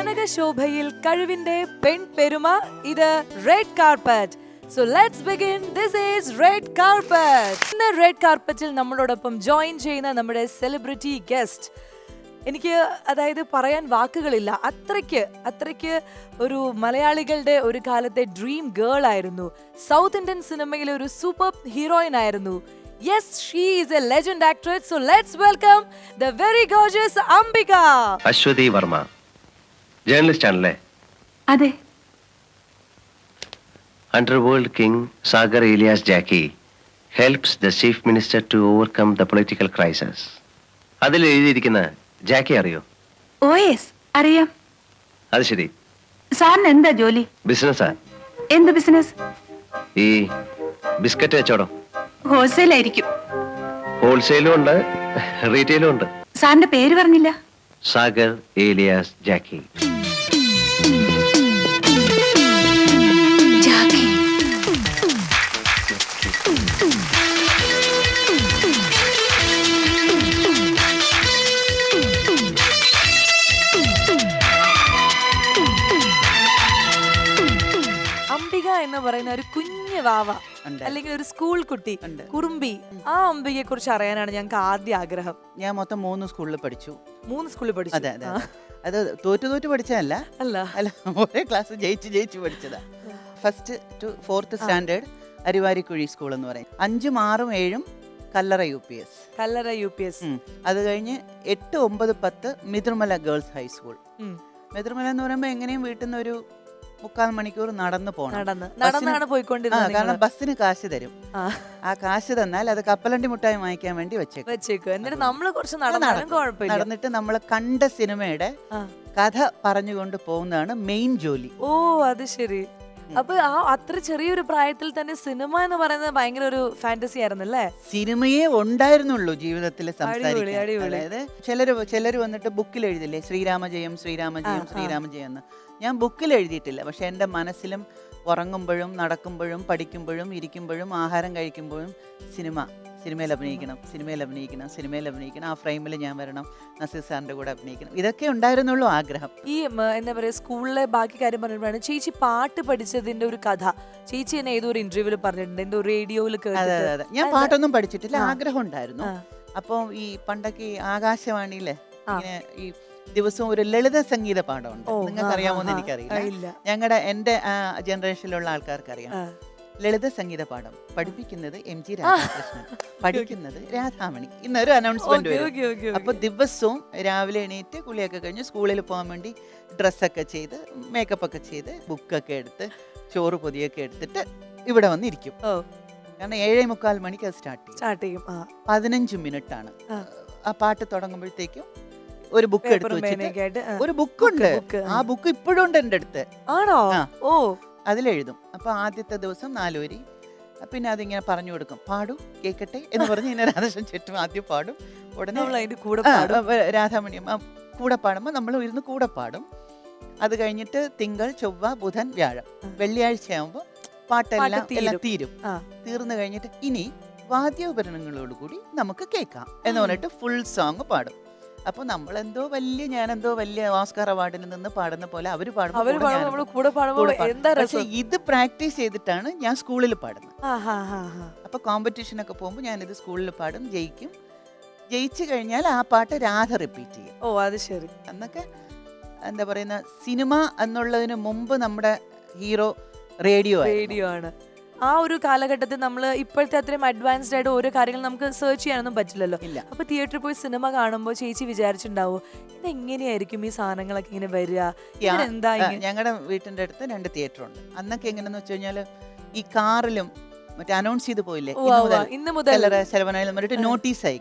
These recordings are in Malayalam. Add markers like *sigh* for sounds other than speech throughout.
കനകശോഭയിൽ കഴിവിന്റെ പെൺപെരുമ. ഇത് red carpet so let's begin this is red carpet ഇന്ന് റെഡ് കാർപ്പറ്റിൽ നമ്മളോടൊപ്പം ജോയിൻ ചെയ്യുന്ന നമ്മുടെ സെലിബ്രിറ്റി ഗസ്റ്റ് എനിക്ക് അതായത് പറയാൻ വാക്കുകളില്ല. അത്രയ്ക്ക് അത്രയ്ക്ക് ഒരു മലയാളികളുടെ ഒരു കാലത്തെ ഡ്രീം ഗേൾ ആയിരുന്നു. സൗത്ത് ഇന്ത്യൻ സിനിമയിലെ ഒരു സൂപ്പർ ഹീറോയിൻ ആയിരുന്നു. Yes she is a legend actress so let's welcome the very gorgeous Ambika Ashwathi Varma. Journalist ആണല്ലേ? അതെ. Underworld king Sagar alias Jacky helps the chief minister to overcome the political crisis അതിൽ എഴുതിയിരിക്കുന്ന ജാക്കി അറിയോ? Oh yes. അറിയാം. അത് ശരി. സാറിന് എന്താ ജോലി? ബിസിനസ്സാ? എന്ത് ബിസിനസ് ഈ ബിസ്ക്കറ്റ് കച്ചവടം. ഹോൾസെയിൽ ആയിരിക്കും ഹോൾസെയിലും ഉണ്ട് റീറ്റെയിലും ഉണ്ട്. സാറിന്റെ പേര് പറഞ്ഞില്ല. സാഗർ ഏലിയാസ് ജാക്കി ജാക്കി അംബിക എന്ന് പറയുന്ന ഒരു കുഞ്ഞു വാവ. അല്ലെങ്കിൽ ഒരു സ്കൂൾ കുട്ടി. കുറുമ്പി ആ അംബികയെ കുറിച്ച് അറിയാനാണ് ഞങ്ങൾക്ക് ആദ്യ ആഗ്രഹം. ഞാൻ മൊത്തം മൂന്ന് സ്കൂളിൽ പഠിച്ചു. മൂന്ന് സ്കൂളിൽ പഠിച്ചു? അതെ അതെ. അത്. തോറ്റു തോറ്റു പഠിച്ചതല്ല. അല്ല. അല്ല ഒരേ ക്ലാസ് ജയിച്ച് ജയിച്ച് പഠിച്ചതാ. First to fourth standard Arivarikkuzhi school എന്ന് പറയും. അഞ്ചും ആറും ഏഴും Kallara U P S Kallara U P S അത് കഴിഞ്ഞ് എട്ട് ഒമ്പത് പത്ത് മിതിർമല ഗേൾസ് ഹൈസ്കൂൾ മിതിർമല എന്ന് പറയുമ്പോൾ എങ്ങനെയും വീട്ടിൽ നിന്ന് ഒരു മുക്കാൽ മണിക്കൂർ നടന്നു പോകണം നടന്ന്. നടന്നാണ് പോയിക്കൊണ്ടിരുന്നത് കാരണം ബസ്സിന് കാശ് തരും. ആ, കാശ് തന്നാൽ അത് കപ്പലണ്ടി മുട്ടായി വാങ്ങിക്കാൻ വേണ്ടി വെച്ചേക്കും. വെച്ചേക്കും. എന്നിട്ട് നമ്മൾ കുറച്ച് നടന്നാലും. നടന്നിട്ട് നമ്മൾ കണ്ട സിനിമയുടെ. കഥ പറഞ്ഞുകൊണ്ട് പോകുന്നതാണ് മെയിൻ ജോലി. ഓ അത് ശരി. അപ്പൊ ആ അത്ര ചെറിയൊരു പ്രായത്തിൽ തന്നെ സിനിമ എന്ന് പറയുന്നത് ഭയങ്കര ഒരു ഫാന്റസി ആയിരുന്നു അല്ലേ സിനിമയെ ഉണ്ടായിരുന്നുള്ളൂ ജീവിതത്തിൽ സംസാരിക്കാൻ. അതായത് ചിലര് ചിലര് വന്നിട്ട് ബുക്കിൽ എഴുതില്ലേ ശ്രീരാമജയം ശ്രീരാമജയം. ശ്രീരാമജയം എന്ന്. ഞാൻ ബുക്കിൽ എഴുതിയിട്ടില്ല. പക്ഷെ എന്റെ മനസ്സിലും ഉറങ്ങുമ്പോഴും നടക്കുമ്പോഴും പഠിക്കുമ്പോഴും ഇരിക്കുമ്പോഴും ആഹാരം കഴിക്കുമ്പോഴും സിനിമ സിനിമയിൽ അഭിനയിക്കണം സിനിമയിൽ അഭിനയിക്കണം സിനിമയിൽ അഭിനയിക്കണം ആ ഫ്രെയിമിൽ ഞാൻ വരണം നസീർ സാറിന്റെ കൂടെ അഭിനയിക്കണം. ഇതൊക്കെ ഉണ്ടായിരുന്നുള്ളൂ ആഗ്രഹം. ഈ എന്താ പറയുക സ്കൂളിലെ ബാക്കി കാര്യം പറഞ്ഞപ്പോഴാണ് ചേച്ചി പാട്ട് പഠിച്ചതിന്റെ ഒരു കഥ. ചേച്ചി എന്നെ ഏതോ ഒരു ഇന്റർവ്യൂവിൽ പറഞ്ഞിട്ടുണ്ട്. എന്തോ റേഡിയോയിൽ അതെ അതെ അതെ. ഞാൻ പാട്ടൊന്നും പഠിച്ചിട്ടില്ല ആഗ്രഹം ഉണ്ടായിരുന്നു. അപ്പോൾ ഈ പണ്ടൊക്കെ ആകാശവാണിയിലെ. ഇങ്ങനെ ഈ ദിവസവും ഒരു ലളിത സംഗീത പാഠമുണ്ട്. നിങ്ങൾക്ക് അറിയാമോ അറിയാമോന്ന്. എനിക്കറിയില്ല. ഞങ്ങളുടെ എന്റെ ജനറേഷനിലുള്ള ആൾക്കാർക്ക് അറിയാം ലളിത സംഗീത പാഠം പഠിപ്പിക്കുന്നത് എം ജി രാധാകൃഷ്ണൻ. പഠിക്കുന്നത് രാധാമണി. ഇന്നൊരു അനൗൺസ്മെന്റ് വരും. അപ്പൊ ദിവസവും രാവിലെ എണീറ്റ് കുളിയൊക്കെ കഴിഞ്ഞ് സ്കൂളിൽ പോകാൻ വേണ്ടി ഡ്രസ്സൊക്കെ ചെയ്ത് മേക്കപ്പ് ഒക്കെ ചെയ്ത് ബുക്കൊക്കെ എടുത്ത് ചോറ് പൊതിയൊക്കെ എടുത്തിട്ട് ഇവിടെ വന്നിരിക്കും. കാരണം ഏഴേ മുക്കാൽ മണിക്ക് അത് സ്റ്റാർട്ട് ചെയ്യും. സ്റ്റാർട്ട് ചെയ്യും പതിനഞ്ച് മിനിറ്റ് ആണ്. ആ പാട്ട് തുടങ്ങുമ്പോഴത്തേക്കും ഒരു ബുക്ക് എടുത്ത് വെച്ചിട്ട്. ഒരു ബുക്ക് ഉണ്ട്. ആ. ബുക്ക് ഇപ്പോഴും ഉണ്ട് എന്റെ അടുത്ത്. ആണോ. ഓ. അതിലെഴുതും. അപ്പൊ ആദ്യത്തെ ദിവസം നാലുവരി പിന്നെ അതിങ്ങനെ പറഞ്ഞു കൊടുക്കും. പാടും കേക്കട്ടെ എന്ന് പറഞ്ഞ് ഇങ്ങനെ രാധാകൃഷ്ണൻ ചുറ്റും ആദ്യം പാടും. ഉടനെ അതിന്റെ കൂടെ രാധാമണി കൂടെ പാടുമ്പോൾ നമ്മൾ ഇരുന്ന് കൂടെ പാടും. അത് കഴിഞ്ഞിട്ട് തിങ്കൾ ചൊവ്വ ബുധൻ വ്യാഴം. ആ. വെള്ളിയാഴ്ച ആകുമ്പോൾ പാട്ടെല്ലാം എല്ലാം തീരും. തീരും. തീർന്നു കഴിഞ്ഞിട്ട് ഇനി വാദ്യോപകരണങ്ങളോട് കൂടി നമുക്ക് കേൾക്കാം എന്ന് പറഞ്ഞിട്ട് ഫുൾ സോങ് പാടും. അപ്പൊ നമ്മൾ എന്തോ വലിയ ഞാൻ എന്തോ വലിയ ഓസ്കാർ അവാർഡിൽ നിന്ന് പാടുന്ന പോലെ അവർ പാടുമ്പോൾ കൂടെ. എന്താ പക്ഷേ രസം? ഇത് പ്രാക്ടീസ് ചെയ്തിട്ടാണ് ഞാൻ സ്കൂളിൽ പാടുന്നത്. അപ്പൊ കോമ്പറ്റീഷൻ ഒക്കെ ഹാ. ഞാൻ കോമ്പറ്റീഷനൊക്കെ പോകുമ്പോൾ ഞാനിത് സ്കൂളിൽ പാടും ജയിക്കും. ജയിച്ചു കഴിഞ്ഞാൽ ആ പാട്ട് രാധ റിപ്പീറ്റ് ചെയ്യും. ഓ അത് ശരി. അന്നൊക്കെ എന്താ പറയുന്ന സിനിമ എന്നുള്ളതിന് മുമ്പ് നമ്മുടെ ഹീറോ റേഡിയോ റേഡിയോ ആണ്. ആ ഒരു കാലഘട്ടത്തിൽ നമ്മൾ ഇപ്പോഴത്തെ അത്രയും അഡ്വാൻസ്ഡ് ആയിട്ട് ഓരോ കാര്യങ്ങൾ നമുക്ക് സെർച്ച് ചെയ്യാനൊന്നും പറ്റില്ലല്ലോ. ഇല്ല. അപ്പൊ തിയേറ്ററിൽ പോയി സിനിമ കാണുമ്പോൾ ചേച്ചി വിചാരിച്ചിട്ടുണ്ടാവോ ഇതെങ്ങനെയായിരിക്കും ഈ സാധനങ്ങളൊക്കെ ഇങ്ങനെ വരിക? എന്താ ഞങ്ങളുടെ വീട്ടിന്റെ അടുത്ത് രണ്ട് തിയേറ്റർ ഉണ്ട്. അന്നൊക്കെ എങ്ങനെയെന്ന് വെച്ച് കഴിഞ്ഞാൽ ഈ കാറിലും മറ്റേ അനൗൺസ് ചെയ്ത് പോയില്ലേ? ഇന്ന് മുതൽ ശരവനായാലും ആ. നോട്ടീസ് ആയി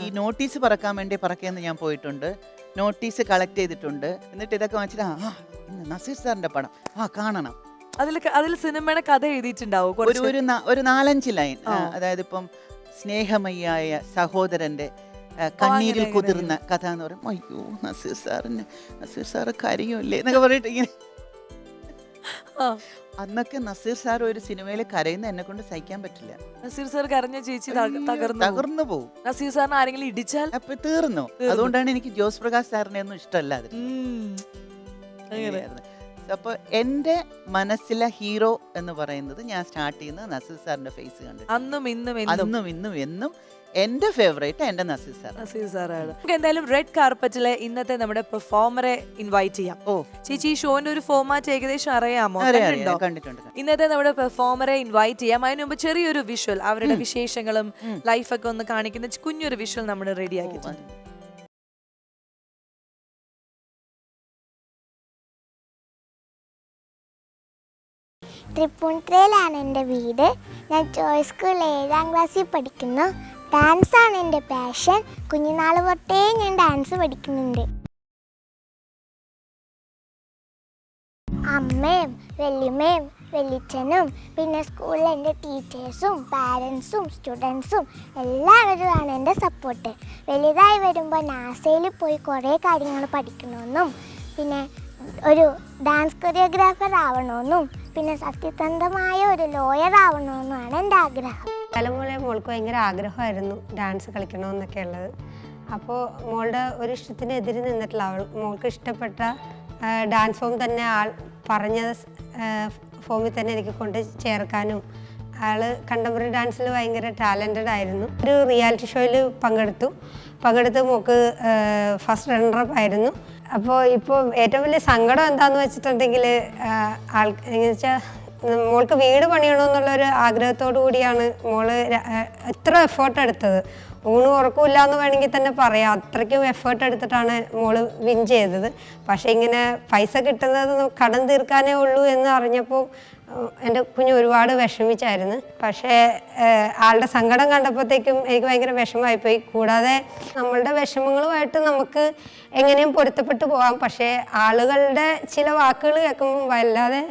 ഈ നോട്ടീസ് പറക്കാൻ വേണ്ടി പറക്കേന്ന് ഞാൻ പോയിട്ടുണ്ട്. നോട്ടീസ് കളക്ട് ചെയ്തിട്ടുണ്ട്. എന്നിട്ട് ഇതൊക്കെ വാങ്ങിച്ചിട്ട് ആ ഇന്ന് നസീർ സാറിന്റെ പടം. ആ കാണണം. അതിൽ അതിൽ സിനിമയുടെ കഥ എഴുതിയിട്ടുണ്ടാവും ഒരു ഒരു ന- ഒരു നാലഞ്ച് ലൈൻ. ആ. അതായത് ഇപ്പം സ്നേഹമയ്യായ സഹോദരന്റെ ആ, കണ്ണീരിൽ അങ്ങനെ, കുതിർന്ന കഥ എന്ന് പറയും അയ്യോ നസീർ സാറിന് നസീർ സാറ് കരയുമല്ലേ? എന്നൊക്കെ പറഞ്ഞിട്ട് ഇങ്ങനെ. ആ. അന്നൊക്കെ നസീർ സാർ ഒരു സിനിമയിൽ കരയുന്ന എന്നെ കൊണ്ട് സഹിക്കാൻ പറ്റില്ല. നസീർ സാർ കരഞ്ഞ ചേച്ചി തക- തകർന്നു പോകും. തകർന്നു പോകും നസീർ സാറിന് ആരെങ്കിലും ഇടിച്ചാൽ? അപ്പൊ തീർന്നു. അതുകൊണ്ടാണ് എനിക്ക് ജോസ് പ്രകാശ് സാറിനെ ഒന്നും ഇഷ്ടമല്ല അതിൽ ഉം. അങ്ങനെയായിരുന്നു. അപ്പോൾ എന്റെ മനസ്സിലെ ഹീറോ എന്ന് പറയുന്നത് ഞാൻ സ്റ്റാർട്ട് ചെയ്യുന്നത് നസീർ സാറിന്റെ ഫേസ് കണ്ടിട്ട്. അന്നും ഇന്നും എന്നും. അന്നും ഇന്നും എന്നും എന്റെ ഫേവറേറ്റ് എന്റെ നസീർ സാർ. നസീർ സാറാണ്. നമുക്ക് എന്തായാലും റെഡ് കാർപ്പറ്റിലെ ഇന്നത്തെ നമ്മുടെ പെർഫോമറെ ഇൻവൈറ്റ് ചെയ്യാം. ഓ. ചേച്ചി ഈ ഷോന്റെ ഒരു ഫോമാറ്റ് ഏകദേശം അറിയാമോ? കണ്ടിട്ടുണ്ടോ? ഇന്നത്തെ നമ്മുടെ പെർഫോമറെ ഇൻവൈറ്റ് ചെയ്യാം. അതിനു മുമ്പ് ചെറിയൊരു വിഷ്വൽ അവരുടെ വിശേഷങ്ങളും ലൈഫൊക്കെ ഒന്ന് കാണിക്കുന്ന കുഞ്ഞൊരു വിഷ്വൽ നമ്മൾ റെഡി തൃപ്പൂണിത്തുറയിലാണ് എന്റെ വീട്. ഞാൻ ചോയ്സ് സ്കൂളിൽ ഏഴാം ക്ലാസ്സിൽ പഠിക്കുന്നു. ഡാൻസാണ് എന്റെ പാഷൻ കുഞ്ഞുനാൾ തൊട്ടേ ഞാൻ ഡാൻസ് പഠിക്കുന്നുണ്ട്. അമ്മയും വല്യമ്മയും വല്യച്ഛനും പിന്നെ സ്കൂളിലെ എന്റെ ടീച്ചേഴ്സും പാരൻസും സ്റ്റുഡൻസും എല്ലാവരുമാണ് എന്റെ സപ്പോർട്ട് വലുതായി വരുമ്പോൾ നാസയിൽ പോയി കുറേ കാര്യങ്ങൾ പഠിക്കണമെന്നും പിന്നെ ഒരു ഡാൻസ് കൊറിയോഗ്രാഫർ ആവണമെന്നും പിന്നെ സത്യസന്ധമായ ഒരു ലോയർ ആവണമെന്നാണ് എന്റെ ആഗ്രഹം. തലമുറ മോൾക്ക് ഭയങ്കര ആഗ്രഹമായിരുന്നു ഡാൻസ് കളിക്കണമെന്നൊക്കെ ഉള്ളത്. അപ്പോൾ മോളുടെ ഒരു ഇഷ്ടത്തിനെതിരെ നിന്നിട്ടുള്ള അവൾ മോൾക്ക് ഇഷ്ടപ്പെട്ട ഡാൻസ് ഫോം തന്നെ ആൾ പറഞ്ഞ ഫോമിൽ തന്നെ എനിക്ക് കൊണ്ട് ചേർക്കാനും ആൾ കണ്ടംപററി ഡാൻസിൽ ഭയങ്കര ടാലന്റഡ് ആയിരുന്നു. ഒരു റിയാലിറ്റി ഷോയിൽ പങ്കെടുത്തു. പങ്കെടുത്ത് മോൾക്ക് ഫസ്റ്റ് റണ്ണറപ്പ് ആയിരുന്നു. അപ്പോൾ ഇപ്പോൾ ഏറ്റവും വലിയ സങ്കടം എന്താണെന്ന് വെച്ചിട്ടുണ്ടെങ്കിൽ ആൾ വെച്ചാൽ മോൾക്ക് വീട് പണിയണമെന്നുള്ളൊരു ആഗ്രഹത്തോടു കൂടിയാണ് മോൾ എത്ര എഫേർട്ട് എടുത്തത്. ഊണ് ഉറക്കമില്ല എന്ന് വേണമെങ്കിൽ തന്നെ പറയാം. അത്രയ്ക്കും എഫേർട്ട് എടുത്തിട്ടാണ് മോൾ വിൻ ചെയ്തത്. പക്ഷേ ഇങ്ങനെ പൈസ കിട്ടുന്നത് കടം തീർക്കാനേ ഉള്ളൂ എന്ന് അറിഞ്ഞപ്പോൾ എന്റെ കുഞ്ഞ് ഒരുപാട് വിഷമിച്ചായിരുന്നു. പക്ഷേ ആളുടെ സങ്കടം കണ്ടപ്പോഴത്തേക്കും എനിക്ക് ഭയങ്കര വിഷമമായിപ്പോയി. കൂടാതെ നമ്മളുടെ വിഷമങ്ങളുമായിട്ട് നമുക്ക് എങ്ങനെയും പൊരുത്തപ്പെട്ടു പോകാം. പക്ഷേ ആളുകളുടെ ചില വാക്കുകൾ കേൾക്കുമ്പോൾ വല്ലാതെ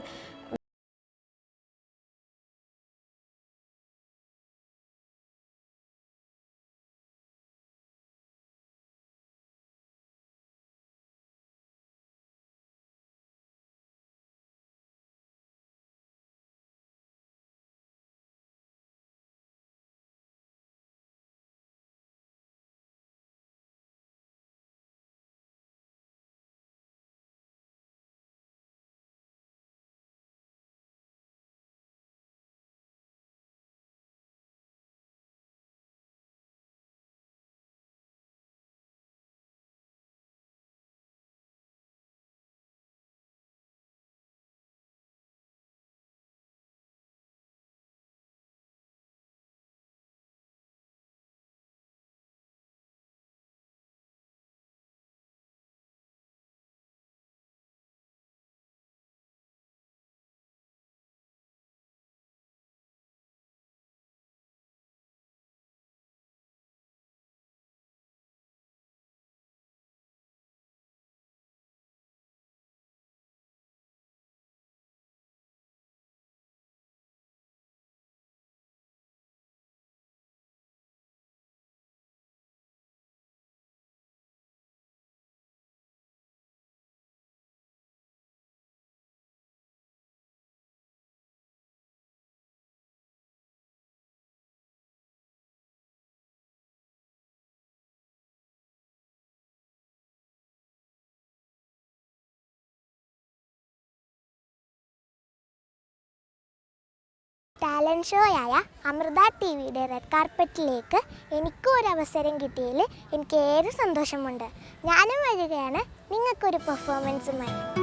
ടാലന്റ് ഷോയായ അമൃത ടി വിയുടെ റെഡ് കാർപ്പറ്റിലേക്ക് എനിക്കും ഒരു അവസരം കിട്ടിയതിൽ എനിക്ക് ഏറെ സന്തോഷമുണ്ട്. ഞാനും വരികയാണ്. നിങ്ങൾക്കൊരു പെർഫോമൻസുമായി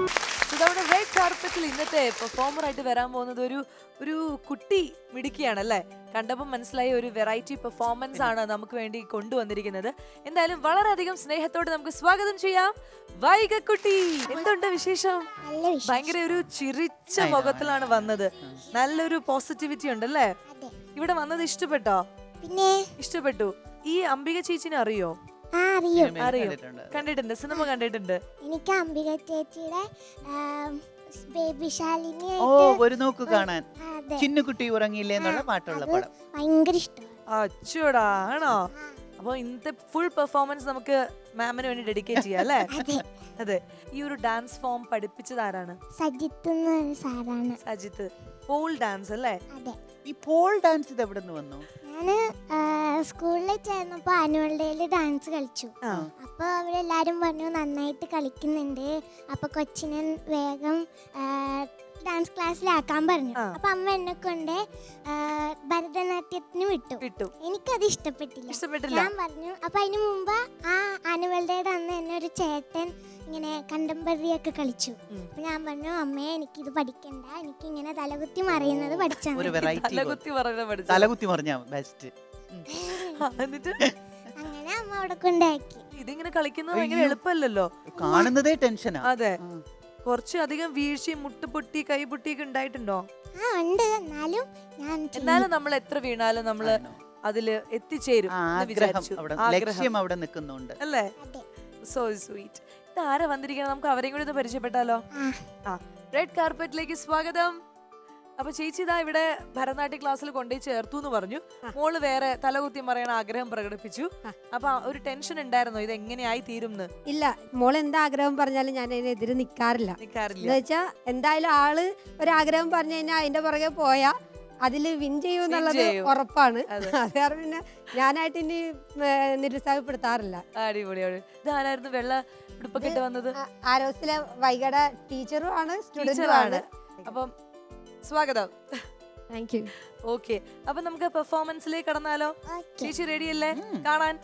ഇതവിടെ റെഡ് കാർപ്പറ്റിൽ ഇന്നത്തെ പെർഫോമർ ആയിട്ട് വരാൻ പോകുന്നത് ഒരു ഒരു കുട്ടി മിടുക്കിയാണ് അല്ലേ കണ്ടപ്പോൾ മനസ്സിലായ ഒരു വെറൈറ്റി പെർഫോമൻസ് ആണ് നമുക്ക് വേണ്ടി കൊണ്ടുവന്നിരിക്കുന്നത്. എന്തായാലും വളരെയധികം സ്നേഹത്തോടെ നമുക്ക് സ്വാഗതം ചെയ്യാം. വൈകക്കുട്ടി എന്തുണ്ട് വിശേഷം? ഭയങ്കര ഒരു ചിരിച്ച മുഖത്തിലാണ് വന്നത്. നല്ലൊരു പോസിറ്റിവിറ്റി ഉണ്ടല്ലേ? അതെ. ഇവിടെ വന്നത് ഇഷ്ടപ്പെട്ടോ? പിന്നെ? ഇഷ്ടപ്പെട്ടു. ഈ അംബിക ചേച്ചിനെ അറിയോ? അറിയും. അറിയും. കണ്ടിട്ടുണ്ട്. സിനിമ കണ്ടിട്ടുണ്ട്. എനിക്ക് അംബിക ചേച്ചിയുടെ ബേബി ശാലിനി ഓ ഒരു നോക്ക് കാണാൻ. ചിന്നുകുട്ടി ഉറങ്ങിയില്ലേ എന്നുള്ള പാട്ടുള്ള പടം. ഭയങ്കര ഇഷ്ടമാണ്. അച്ചോടാ ആണോ? അപ്പൊ ഇന്നത്തെ ഫുൾ പെർഫോമൻസ് നമുക്ക് മാമിന് വേണ്ടി ഡെഡിക്കേറ്റ് ചെയ്യാം അല്ലേ? *laughs* അതെ. അതെ. ഈ ഒരു ഡാൻസ് ഫോം പഠിപ്പിച്ചത് ആരാണ്? സജിത്ത് സാറാണ്. സജിത്ത്. പോൾ ഡാൻസ് അല്ലേ? അതെ. ഈ പോൾ ഡാൻസ് ഇത് എവിടെ നിന്ന് വന്നു? ഞാൻ സ്കൂളിൽ ചേർന്നപ്പോൾ ആനുവൽ ഡേയിൽ ഡാൻസ് കളിച്ചു. അപ്പൊ അപ്പോൾ അവരെല്ലാരും പറഞ്ഞു നന്നായിട്ട് കളിക്കുന്നുണ്ട്. അപ്പോൾ കൊച്ചിനെ വേഗം ഡാൻസ് ക്ലാസ്സിലാക്കാൻ പറഞ്ഞു. അപ്പൊ അമ്മ എന്നെ കൊണ്ട് ഭരതനാട്യത്തിന് വിട്ടു. വിട്ടു. എനിക്കത് ഇഷ്ടപ്പെട്ടില്ല. ഇഷ്ടപ്പെട്ടില്ല. ഞാൻ പറഞ്ഞു അപ്പൊ അതിനു മുമ്പ് ആ ആനുവൽ ഡേയുടെ അന്ന് എന്നെ ഒരു ചേട്ടൻ ഇങ്ങനെ കണ്ടംപററി ഒക്കെ കളിച്ചു അപ്പൊ ഞാൻ പറഞ്ഞു അമ്മേ ഇത് പഠിക്കണ്ട. എനിക്ക് ഇങ്ങനെ തലകുത്തി മറിയുന്നത് പഠിച്ചാൽ ഒരു വെറൈറ്റി തലകുത്തി പറഞ്ഞാ ബെസ്റ്റ് *laughs* എന്നിട്ട്? അങ്ങനെ അമ്മ അവിടെ കൊണ്ടാക്കി. ഇതിങ്ങനെ കളിക്കുന്നത് ഭയങ്കര. എളുപ്പമല്ലല്ലോ? കാണുന്നതേ ടെൻഷനാ. അതെ. കുറച്ച് അധികം വീഴ്ചയും മുട്ടുപൊട്ടി കൈപൊട്ടിയൊക്കെ ഉണ്ടായിട്ടുണ്ടോ? ആ ഉണ്ട്. എന്നാലും ഞാൻ എന്നാലും നമ്മൾ എത്ര വീണാലും നമ്മൾ അതിൽ എത്തിച്ചേരും എന്ന് വിചാരിച്ചു. അവിടെ ആഗ്രഹം. അവിടെ നിൽക്കുന്നുണ്ട്. അല്ലേ? സോ സ്വീറ്റ് ഇത് ആരാ വന്നിരിക്കണം? നമുക്ക് അവരെയും കൂടി ഒന്ന് പരിചയപ്പെട്ടാലോ? ആ. റെഡ് കാർപ്പറ്റിലേക്ക് സ്വാഗതം. അപ്പൊ ചേച്ചി ഇതാ ഇവിടെ ഭരതനാട്യ ക്ലാസ്സിൽ കൊണ്ടുപോയി ചേർത്തു എന്ന് പറഞ്ഞു. മോൾ വേറെ തലകുത്തി മറിയണ ആഗ്രഹം പ്രകടിപ്പിച്ചു. അപ്പൊ ഒരു ടെൻഷൻ ഉണ്ടായിരുന്നോ? ഇത് എങ്ങനെയായി തീരും ഇല്ല മോൾ എന്താ ആഗ്രഹം പറഞ്ഞാലും ഞാൻ അതിനെതിരെ നിക്കാറില്ല. എന്ന് വെച്ചാ എന്തായാലും ആൾ ഒരാഗ്രഹം പറഞ്ഞു കഴിഞ്ഞാൽ അതിന്റെ പുറകെ പോയാ അതിൽ വിൻ ചെയ്യും എന്നുള്ളത് ഉറപ്പാണ്. അതെ. *laughs* കാരണം പിന്നെ ഞാനായിട്ട് ഇനി നിരുത്സാഹപ്പെടുത്താറില്ല. അടിപൊളിയാണ്. അടിപൊളി വെള്ള ഉടുപ്പൊക്കെ വന്നത്? ആരോസിലെ വൈകട ടീച്ചറും ആണ് സ്റ്റുഡന്റും ടീച്ചറാണ് ആണ്. അപ്പം സ്വാഗതം. താങ്ക് യു ഓക്കെ അപ്പൊ നമുക്ക് പെർഫോമൻസിലേക്ക് കടന്നാലോ? ചേച്ചി റെഡി അല്ലേ? കാണാൻ.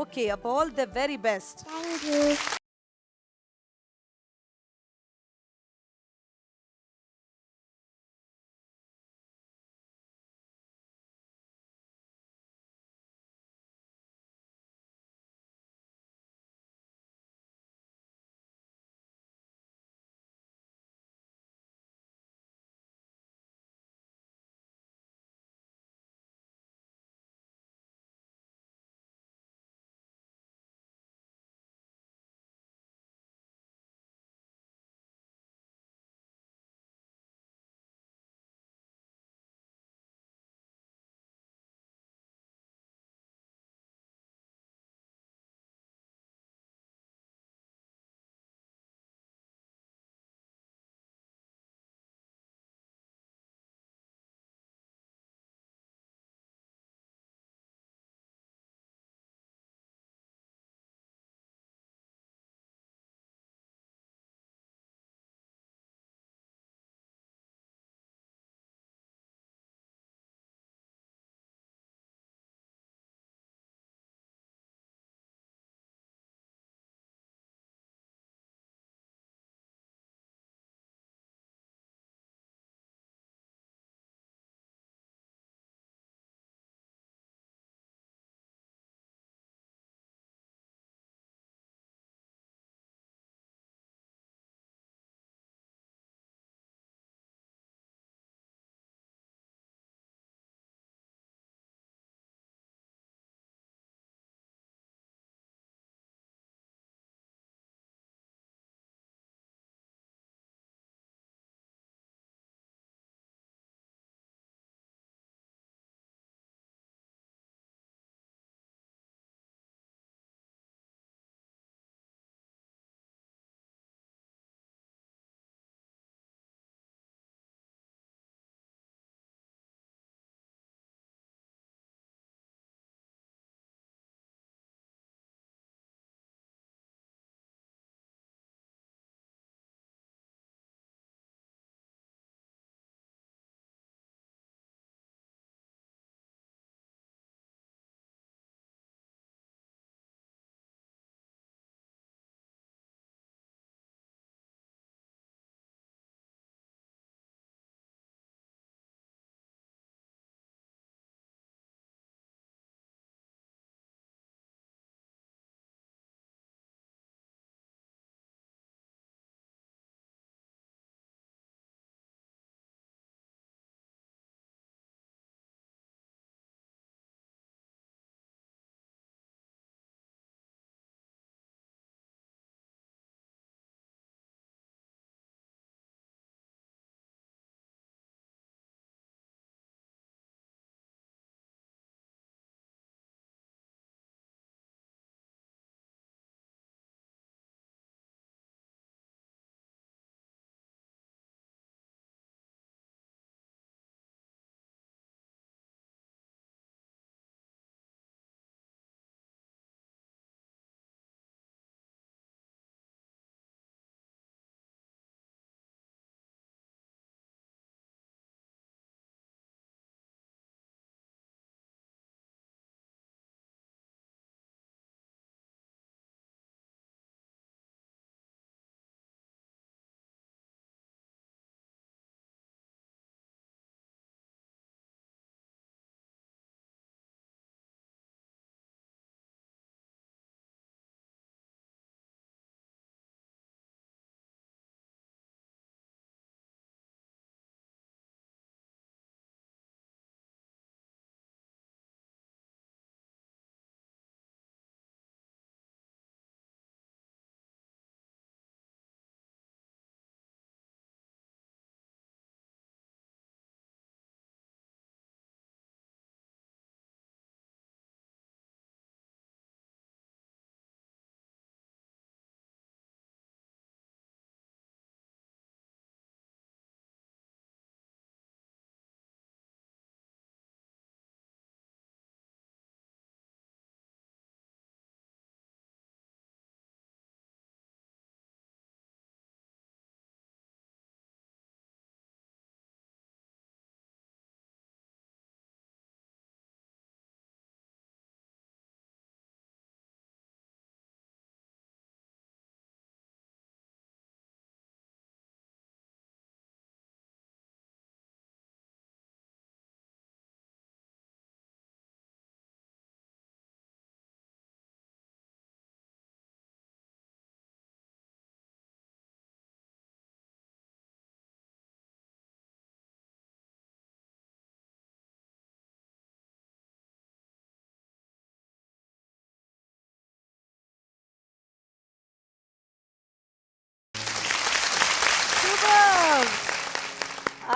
ഓക്കെ അപ്പൊ ഓൾ ദ വെരി ബെസ്റ്റ്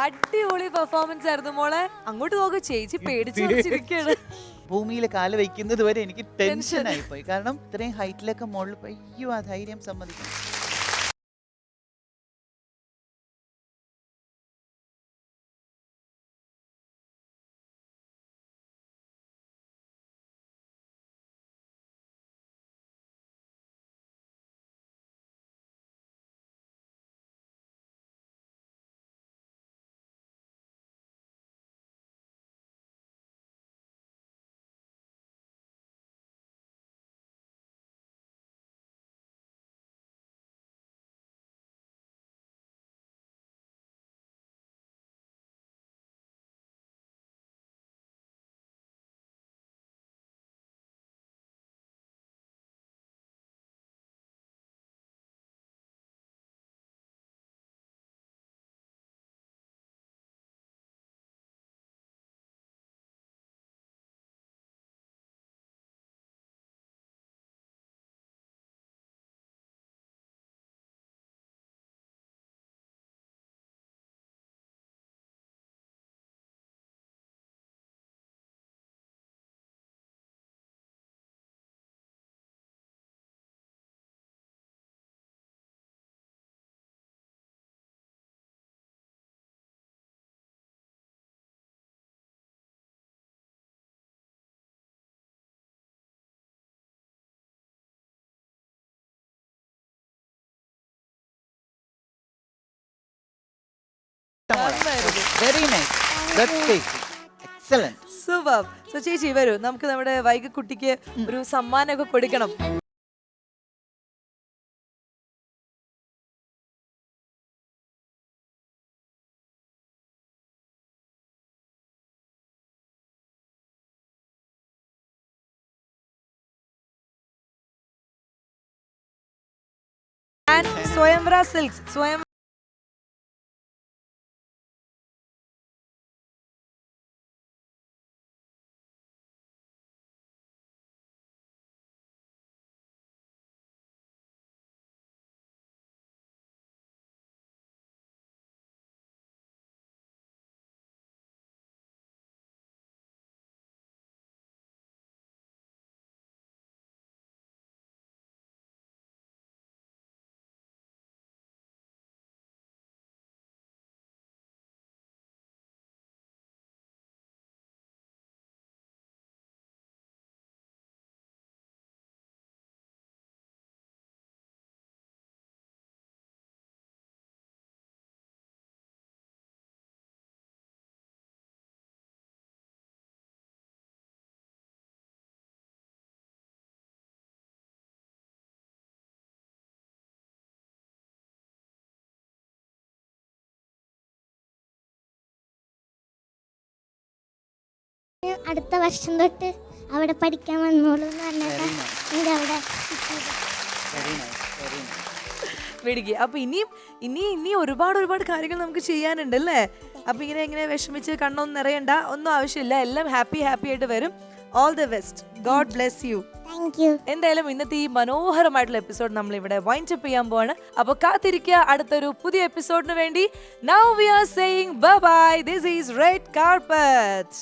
അടിപൊളി പെർഫോമൻസ് ആയിരുന്നു മോളെ. അങ്ങോട്ട് നോക്ക് ചേച്ചി പേടിച്ചിരിക്കുകയാണ് ഭൂമിയിൽ കാൽ വയ്ക്കുന്നത് വരെ എനിക്ക് ടെൻഷനായി പോയി കാരണം ഇത്രയും ഹൈറ്റിലൊക്കെ മുകളിൽ പയ്യോ അയ്യോ ആ ധൈര്യം സമ്മതിക്കണം. Very. Nice excellent super. So ചേച്ചി വരൂ. നമുക്ക് നമ്മുടെ വൈകക്കുട്ടിക്ക് ഒരു സമ്മാനമൊക്കെ കൊടുക്കണം. സ്വയംവര സിൽക്സ് സ്വയം അടുത്ത വർഷം തൊട്ട് അവിടെ പഠിക്കാൻ വന്നോളൂ എന്ന് പറഞ്ഞിട്ട് അവിടെ മേടിക്കുക അപ്പൊ ഇനിയും ഇനി ഇനി ഒരുപാട് ഒരുപാട് കാര്യങ്ങൾ നമുക്ക് ചെയ്യാനുണ്ട് അല്ലേ? അപ്പൊ ഇങ്ങനെ ഇങ്ങനെ വിഷമിച്ച് കണ്ണൊന്നും നിറയണ്ട. ഒന്നും ആവശ്യമില്ല. എല്ലാം ഹാപ്പി ഹാപ്പി ആയിട്ട് വരും. All the best god bless you thank you എന്തായാലും ഇന്നത്തെ ഈ മനോഹരമായിട്ടുള്ള എപ്പിസോഡ് നമ്മൾ ഇവിടെ വൈൻഡ് അപ്പ് ചെയ്യാൻ പോവാണ്. അപ്പൊ കാത്തിരിക്കുക. അടുത്തൊരു പുതിയ എപ്പിസോഡിന് വേണ്ടി. Now we are saying bye bye this is red carpet